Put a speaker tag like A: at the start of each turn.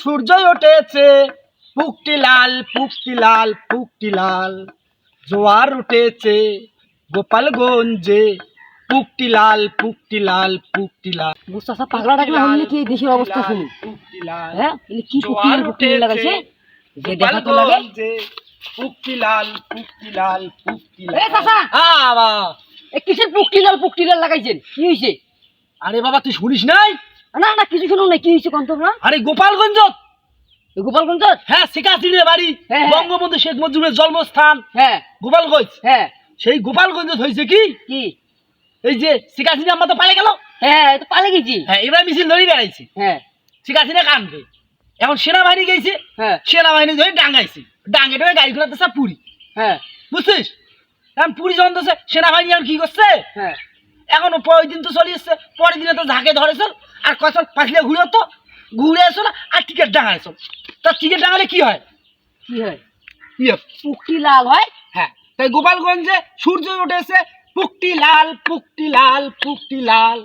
A: সূর্য উঠেছে। পুকটি লাল পুকটি লাল পুকটি লাল। জোয়ার উঠেছে গোপালগঞ্জে। পুকটি লাল পুকটি লাল পুকটি লাল।
B: মুস্তাফা পাগলা ডাকলে হলে কি দেশের অবস্থা শুনি?
A: পুকটি লাল।
B: হ্যাঁ? কি পুকুর পুকুর লাগাইছে যে দেখা তো লাগে
A: পুকটি লাল পুকটি লাল পুকটি
B: এ
A: লাল।
B: চাচা!
A: আ বাবা।
B: এ কিসের পুকটিলাল পুকটিলাল লাগাইছেন? কি হয়েছে
A: আরে বাবা তুই শুনিস নাই?
B: না না কিছু শুনুন না কি হয়েছে কোন তোমরা?
A: আরে গোপালগঞ্জ।
B: গোপালগঞ্জ
A: হ্যাঁ বাড়ি।
B: হ্যাঁ, হ্যাঁ।
A: বঙ্গবন্ধু শেখ মুজিবের জন্মস্থান।
B: হ্যাঁ।
A: গোপালগঞ্জ।
B: হ্যাঁ।
A: সেই গোপালগঞ্জ হয়েছে কি?
B: কি?
A: এই যে আমার তো পালে গেল।
B: হ্যাঁ তো পালে গেছি।
A: হ্যাঁ এবার মিছিল ধরে বেড়াইছি।
B: হ্যাঁ।
A: কানবে এখন সেনাবাহিনী গেছে।
B: হ্যাঁ।
A: সেনাবাহিনী ধরে ডাঙ্গাইছে। ডাঙ্গে টাঙ্গে গাড়ি ঘোড়াতেছে পুরী।
B: হ্যাঁ।
A: বুঝছিস? এখন পুরী যখন তো সেনাবাহিনী এখন কি করছে?
B: হ্যাঁ।
A: এখন পরের দিন তো চলে এসছে। পরের দিনে তো ঝাঁকে ধরেছ। আর কসল পাখলে ঘুরে তো ঘুরে এসো না আর টিকিট ডাঙা এসো। তা টিকিট ডাঙালে কি হয়?
B: কি হয়?
A: ইয়ে
B: পুকটিলাল হয়?
A: হ্যাঁ তাই গোপালগঞ্জে সূর্য উঠেছে পুকটি লাল পুকটি লাল পুকটি লাল।